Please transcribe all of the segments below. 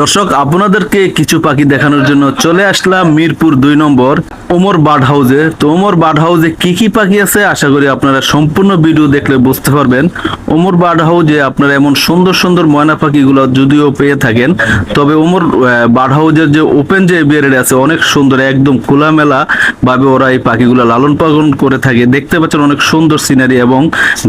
দর্শক, আপনাদেরকে কিছু পাখি দেখানোর জন্য চলে আসলাম মিরপুর দুই নম্বর ওমর বার্ড হাউসে তো ওমর বার্ড হাউসে কি কি পাখি আছে? আশা করি আপনারা সম্পূর্ণ ভিডিও দেখলে বুঝতে পারবেন। ওমর বার্ড হাউসে আপনারা এমন সুন্দর সুন্দর ময়না পাখিগুলো যদিও পেয়ে থাকেন, তবে ওমর বার্ড হাউসের যে ওপেন যে এভিয়ারি আছে, অনেক সুন্দর, একদম খোলামেলা ভাবে ওরা এই পাখিগুলো লালন পালন করে থাকে। দেখতে পাচ্ছেন অনেক সুন্দর সিনারি এবং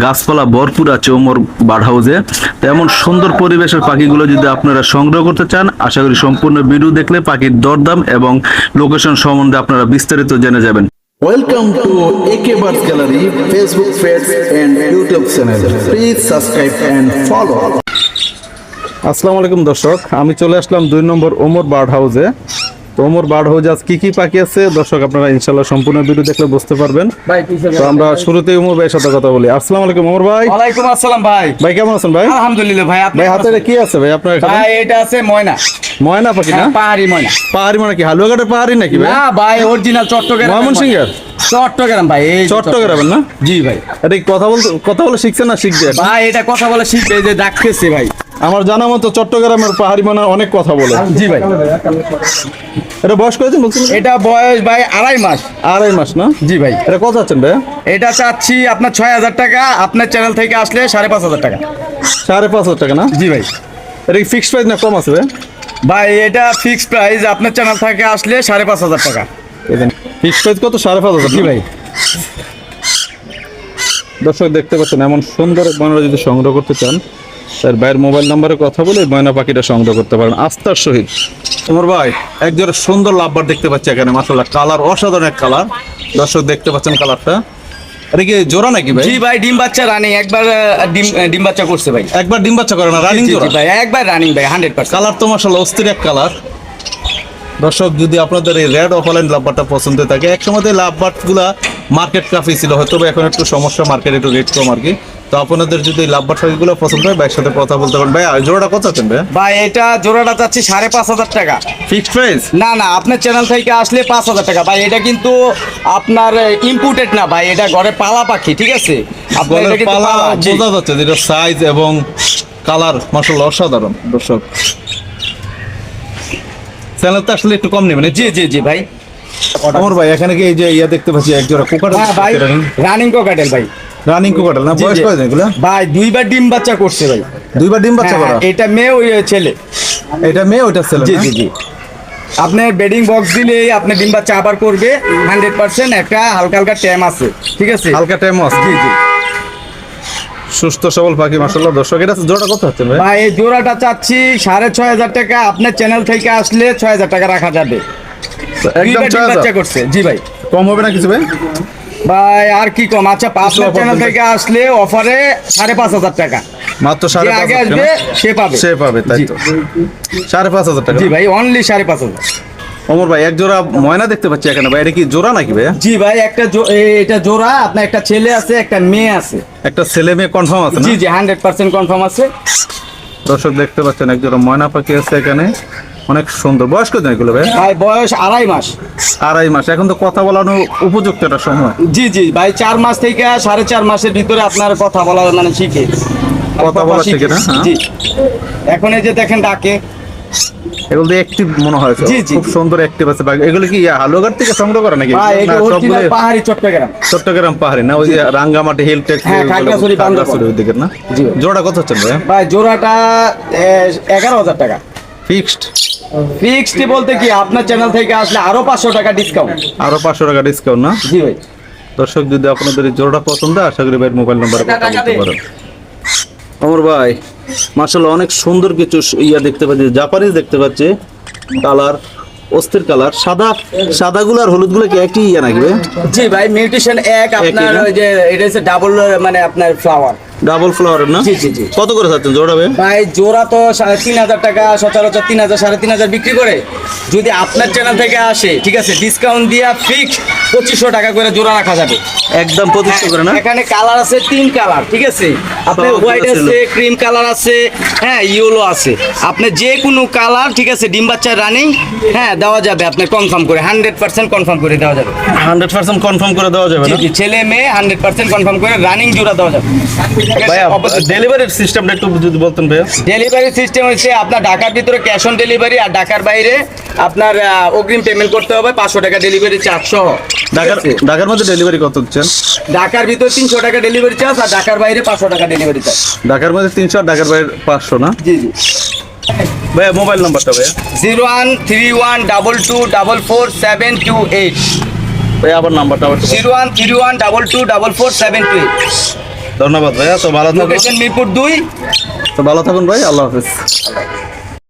গাছপালা ভরপুর আছে ওমর বার্ড হাউসে তো এমন সুন্দর পরিবেশের পাখিগুলো যদি আপনারা সংগ্রহ করতে চান আশা করি সম্পূর্ণ ভিডিও দেখলে পাখির দরদাম এবং লোকেশন সম্বন্ধে আপনারা বিস্তারিত জেনে যাবেন। Welcome to AK bird gallery Facebook page and YouTube channel please subscribe and follow আসসালামু আলাইকুম দর্শক আমি চলে আসলাম দুই নম্বর ওমর বার্ড হাউসে। তো ওমর বার্ড হাউসে আজ কি কি পাখি আছে? দর্শক আপনারা ইনশাল্লাহ সম্পূর্ণ ভিডিও দেখলে বুঝতে পারবেন। তো আমরা শুরুতেই ওমর ভাইয়ের সাথে কথা বলি। আসসালামু আলাইকুম ওমর ভাই। ওয়ালাইকুম আসসালাম ভাই। ভাই কেমন আছেন ভাই? আলহামদুলিল্লাহ ভাই আপনি ভাই হাতে কি আছে ভাই আপনার এখানে? ভাই এটা আছে ময়না। ময়না পাখি না? হ্যাঁ, পাহাড়ি ময়না। পাহাড়ি মানে কি হালুয়াঘাটের পাহাড়ি নাকি ভাই? না ভাই অরিজিনাল চট্টগ্রাম ময়মনসিংহের? চট্টগ্রাম ভাই এই যে চট্টগ্রামের না? জি ভাই। এটা কথা বলতে কথা বলে শিখছেন না শিখবে ভাই এটা কথা বলে শিখবে যে ডাকতেছে ভাই। আমার জানা মতো চট্টগ্রামের পাহাড়ি ময়না অনেক কথা বলে। জি ভাই। এটা বয়স করেছেন বলছেন? এটা বয়স ভাই আড়াই মাস। আড়াই মাস না? জি ভাই। এটা কত আছেন ভাই এটা চাচ্ছি আপনার ছয় হাজার টাকা আপনার চ্যানেল থেকে আসলে সাড়ে পাঁচ হাজার টাকা। সাড়ে পাঁচ হাজার টাকা না? জি ভাই। এটা কি ফিক্সড প্রাইস না কম আছে ভাই ভাই এটা ফিক্সড প্রাইস আপনার চ্যানেল থেকে আসলে সাড়ে পাঁচ হাজার টাকা। ফিক্সড প্রাইস কত? সাড়ে পাঁচ হাজার জি ভাই। দর্শক দেখতে পাচ্ছেন এমন সুন্দর এক যদি সংগ্রহ করতে চান তার ভাইয়ের মোবাইল নাম্বারে কথা বলে ময়না পাখিটা সংগ্রহ করতে পারেন। আস্থার সহিত তোমার ভাই একজোড়া সুন্দর লাভবার দেখতে পাচ্ছি এখানে মাসাল্লাহ কালার অসাধারণ এক কালার। দর্শক দেখতে পাচ্ছেন কালারটা। এটা কি জোড়া নাকি ভাই? জি ভাই ডিম বাচ্চা রানিং একবার ডিম ডিম বাচ্চা করছে ভাই। একবার ডিম বাচ্চা করে না রানিং জোড়া? ভাই একবার রানিং ভাই হান্ড্রেড পার্সেন্ট কালার তো মাসাল্লাহ অস্থির এক কালার। দর্শক যদি আপনাদের এই রেড অফলাইন লাভবারটা পছন্দ থাকে একসময় লাভবারগুলা মার্কেট কাফি ছিল হয়তো এখন একটু সমস্যা মার্কেট একটু রেট কম আর কি। তো আপনাদের যদি লাভবার শাড়িগুলো পছন্দ হয় ভাইয়ের সাথে কথা বলতে পারেন। ভাই জোড়াটা কত আছেন ভাই ভাই এটা জোড়াটা চাচ্ছি সাড়ে পাঁচ হাজার টাকা। ফিক্সড প্রাইস না না আপনার চ্যানেল থেকে আসলে পাঁচ হাজার টাকা। ভাই এটা কিন্তু আপনার ইম্পোর্টেড না ভাই এটা ঘরে পালা পাখি ঠিক আছে? বোঝা যাচ্ছে যেটা সাইজ এবং কালার মাসাল্লাহ অসাধারণ দর্শক। চ্যানেলটা আসলে একটু কম নেবেন। জি জি জি ভাই। আমার ভাই এখানে কি এই যে ইয়া দেখতে পাচ্ছি এক জোড়া কোকার হ্যাঁ ভাই রানিং কোকাটেল ভাই। রানিং কোকাটাল না? বয়স জি। এগুলো? ভাই দুইবার ডিম বাচ্চা করছে ভাই। দুইবার ডিম বাচ্চা হ্যাঁ, করা? এটা মেয়ে ওই ছেলে। এটা মেয়ে ওইটা ছেলে জি জি জি। আপনার বেডিং বক্স দিলে আপনি ডিম বাচ্চা আবার করবে হান্ড্রেড পার্সেন্ট একটা হালকা হালকা ট্যাম আছে ঠিক আছে? হালকা টাইম আছে। জি জি। সুস্থ সবল পাখি মাসাল্লাহ দর্শক এটা জোড়া কত হচ্ছে ভাই? এই জোড়াটা চাচ্ছি সাড়ে ছয় হাজার টাকা। আপনার চ্যানেল থেকে আসলে ছয় হাজার টাকা রাখা যাবে। একদম ছয় হাজার। করছে। জি ভাই। কম হবে না কিছু ভাই? ভাই আর কি কম? আচ্ছা আপনার offer চ্যানেল থেকে আসলে অফারে সাড়ে পাঁচ হাজার টাকা। মাত্র সাড়ে আগে আসবে সে পাবে। সে পাবে তাই তো। সাড়ে পাঁচ হাজার টাকা জি ভাই অনলি সাড়ে পাঁচ হাজার। অমর ভাই এক জোড়া ময়না দেখতে পাচ্ছি এখানে ভাই এটা কি জোড়া নাকি ভাই? জি ভাই একটা এটা জোড়া আপনার একটা ছেলে আছে একটা মেয়ে আছে। একটা ছেলে মেয়ে কনফার্ম আছে জি জি হান্ড্রেড পার্সেন্ট কনফার্ম আছে। দর্শক দেখতে পাচ্ছেন এক জোড়া ময়না পাখি আছে এখানে। অনেক সুন্দর। বয়স কত এগুলো ভাই? ভাই বয়স আড়াই মাস। আড়াই মাস। এখন তো কথা বলানো উপযুক্ত একটা সময়। জি জি ভাই চার মাস থেকে সাড়ে চার মাসের ভিতরে আপনার কথা বলা মানে শিখে। কথা বলা শিখে। শিখে না? হ্যাঁ। জি। এখন এই যে দেখেন ডাকে। এগুলো অ্যাক্টিভ মনে হয় জি, জি। খুব সুন্দর অ্যাক্টিভ আছে। বাঘ। এগুলো কি হালুঘাট থেকে সংগ্রহ করে নাকি? পাহাড়ি চট্টগ্রাম। চট্টগ্রাম পাহাড়ি না ওই যে রাঙ্গামাটি হিল হ্যাঁ, দিকের না? জোড়া কত হচ্ছে ভাই ভাই জোড়াটা এগারো হাজার টাকা। ফিক্সড ফিক্সড বলতে কি আপনার চ্যানেল থেকে আসলে আরও পাঁচশো টাকা ডিসকাউন্ট আরও পাঁচশো টাকা ডিসকাউন্ট না? জি ভাই। দর্শক যদি আপনাদের জোড়াটা পছন্দ হয়, আশা করি ভাইয়ের মোবাইল নাম্বারে পারেন। অমর ভাই মার্শাল্লাহ অনেক সুন্দর কিছু ইয়া দেখতে পাচ্ছি জাপানিজ দেখতে পাচ্ছি। কালার অস্থির কালার সাদা সাদাগুলো আর হলুদগুলো কি একই ইয়া নাকি ভাই? জি ভাই মিউটেশন এক আপনার ওই যে এটা হচ্ছে ডাবল মানে আপনার ফ্লাওয়ার ডাবল ফ্লাওয়ারের না? জি, জি, জি। কত করে চাচ্ছেন? জোড়া ভাই? ভাই জোড়া তো তিন হাজার টাকা সচরাচর তিন হাজার সাড়ে তিন হাজার বিক্রি করে। যদি আপনার চ্যানেল থেকে আসে ঠিক আছে ডিসকাউন্ট দিয়ে ফিক্স পঁচিশশো টাকা করে জোড়া রাখা যাবে। একদম পঁচিশশো করে না? এখানে কালার আছে তিন কালার ঠিক আছে? আপনার হোয়াইট আছে। ক্রিম কালার আছে হ্যাঁ ইয়েলো আছে। আপনি যে কোনো কালার ঠিক আছে ডিম বাচ্চা রানিং হ্যাঁ দেওয়া যাবে আপনি কনফার্ম করে হান্ড্রেড পার্সেন্ট কনফার্ম করে দেওয়া যাবে। হান্ড্রেড পার্সেন্ট কনফার্ম করে দেওয়া যাবে ছেলে মেয়ে হান্ড্রেড পার্সেন্ট কনফার্ম করে রানিং জোড়া দেওয়া যাবে। ডেলিভারির সিস্টেমটা একটু যদি বলতেন ভাইয়া। ডেলিভারি সিস্টেম হচ্ছে আপনার ঢাকার ভিতরে ক্যাশ অন ডেলিভারি আর ঢাকার বাইরে আপনার অগ্রিম পেমেন্ট করতে হবে পাঁচশো টাকা ডেলিভারি চার্জ সহ। ঢাকার ঢাকার মধ্যে ডেলিভারি কত দিচ্ছেন? ঢাকার ভিতরে তিনশো টাকা ডেলিভারি চার্জ আর ঢাকার বাইরে পাঁচশো টাকা ডেলিভারি চার্জ ঢাকার মধ্যে তিনশো আর ঢাকার বাইরে পাঁচশো না? জি জি। ভাইয়া মোবাইল নাম্বারটা ভাইয়া। Zero one three one double two double four seven two eight. ভাইয়া আবার নাম্বারটা। Zero one three one double two double four seven two eight. ধন্যবাদ ভাইয়া তো ভালো থাকুন। মিরপুর দুই। তো ভালো থাকুন ভাই আল্লাহ হাফিজ।